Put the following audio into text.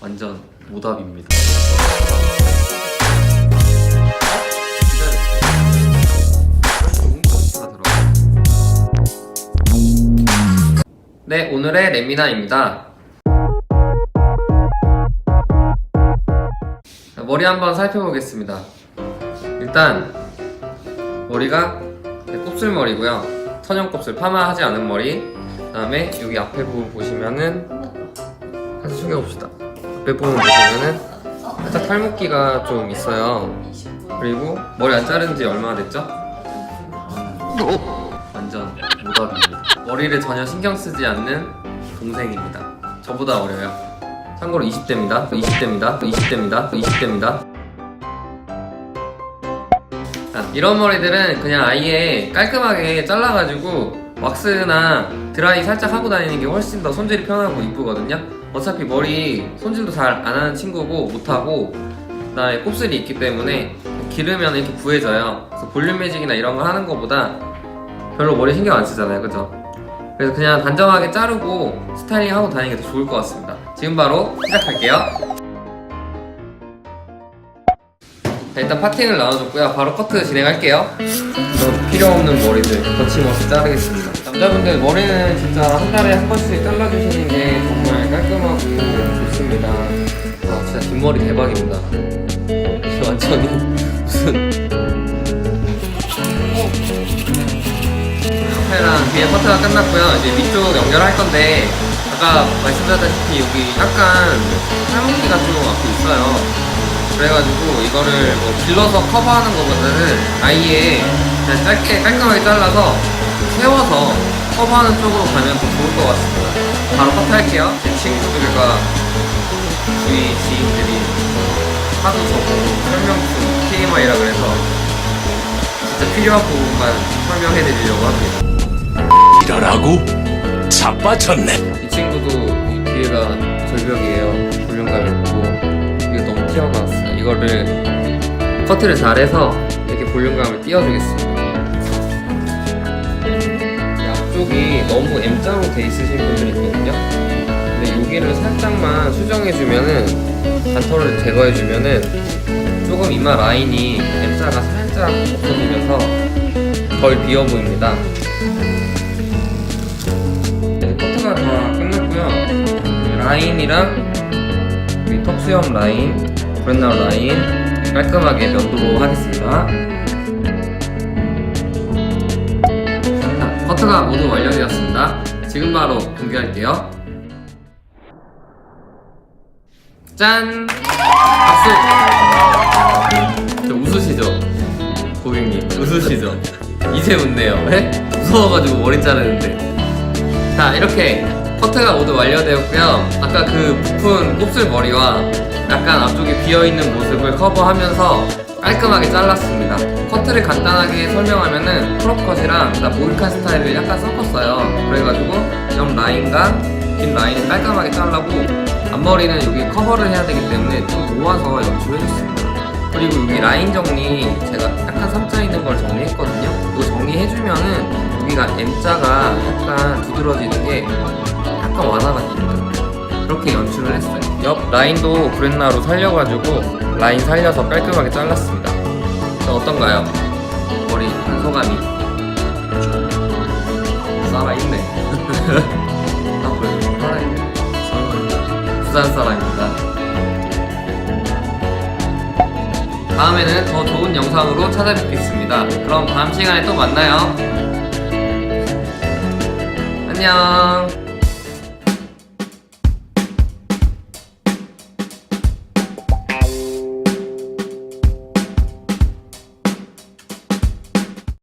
완전 오답입니다. 네, 오늘의 레미나입니다. 자, 머리 한번 살펴보겠습니다. 일단 머리가 네, 곱슬머리고요. 천연 곱슬 파마하지 않은 머리. 그다음에 여기 앞에 부분 보시면은 다시 숙여봅시다. 부분 보시면은 살짝 탈모기가 좀 있어요. 그리고 머리 안 자른 지 얼마나 됐죠? 완전 무답입니다. 머리를 전혀 신경 쓰지 않는 동생입니다. 저보다 어려요. 참고로 20대입니다. 20대입니다. 20대입니다. 20대입니다. 이런 머리들은 그냥 아예 깔끔하게 잘라가지고 왁스나 드라이 살짝 하고 다니는 게 훨씬 더 손질이 편하고 이쁘거든요. 어차피 머리 손질도 잘 안 하는 친구고 못하고 그다음에 곱슬이 있기 때문에 기르면 이렇게 부해져요. 그래서 볼륨 매직이나 이런 거 하는 거보다 별로 머리 신경 안 쓰잖아요, 그죠? 그래서 그냥 단정하게 자르고 스타일링 하고 다니는 게 더 좋을 것 같습니다. 지금 바로 시작할게요. 자, 일단 파팅을 나눠줬고요. 바로 커트 진행할게요. 저 필요 없는 머리들 거침없이 자르겠습니다. 남자분들 머리는 진짜 한 달에 한 번씩 잘라주시는 게 정말 깔끔하고 좋습니다. 아, 진짜 뒷머리 대박입니다. 완전히 무슨 앞에랑 뒤에 커트가 끝났고요. 이제 위쪽 연결할 건데 아까 말씀드렸다시피 여기 약간 탈모기가 좀 앞에 있어요. 그래가지고 이거를 뭐 길러서 커버하는 것보다는 아예 그냥 짧게 깔끔하게 잘라서 세워서 커버하는 쪽으로 가면 더 좋을 것 같습니다. 바로 커트할게요. 제 친구들과 주위 지인들이 하도 저보고 설명충 TMI라 그래서 진짜 필요한 부분만 설명해드리려고 합니다. 이러라고? 자빠졌네. 이 친구도 이 뒤에가 절벽이에요. 볼륨감이 이거를 커트를 잘해서 이렇게 볼륨감을 띄워주겠습니다. 이 앞쪽이 너무 M자로 돼 있으신 분들이 있거든요. 근데 여기를 살짝만 수정해주면은 단털을 제거해주면은 조금 이마 라인이 M자가 살짝 없어지면서 덜 비어 보입니다. 네, 커트가 다 끝났고요. 라인이랑 이 턱수염 라인, 브랜나우 라인 깔끔하게 면도로 하겠습니다. 자, 커트가 모두 완료되었습니다. 지금 바로 공개할게요. 짠! 박수! 저 웃으시죠? 고객님, 웃으시죠? 이제 웃네요. 네? 무서워가지고 머리 자르는데. 자 이렇게 커트가 모두 완료되었고요 아까 그 부푼 곱슬 머리와 약간 앞쪽에 비어있는 모습을 커버하면서 깔끔하게 잘랐습니다. 커트를 간단하게 설명하면은 크롭컷이랑 나 모이칸 스타일을 약간 섞었어요. 그래가지고 옆 라인과 긴 라인을 깔끔하게 잘라고 앞머리는 여기 커버를 해야 되기 때문에 좀 모아서 연출해줬습니다. 그리고 여기 라인 정리 제가 약간 삼자 있는 걸 정리했거든요. 이거 정리해주면은 여기가 M자가 약간 두드러지는 게 약간 완화가 됩니다 그렇게 연출을 했어요 옆 라인도 브랜나로 살려가지고 라인 살려서 깔끔하게 잘랐습니다 자 어떤가요? 머리 소감이 살아있네 아 살아있네 부산 사람입니다 다음에는 더 좋은 영상으로 찾아뵙겠습니다. 그럼 다음 시간에 또 만나요. 안녕.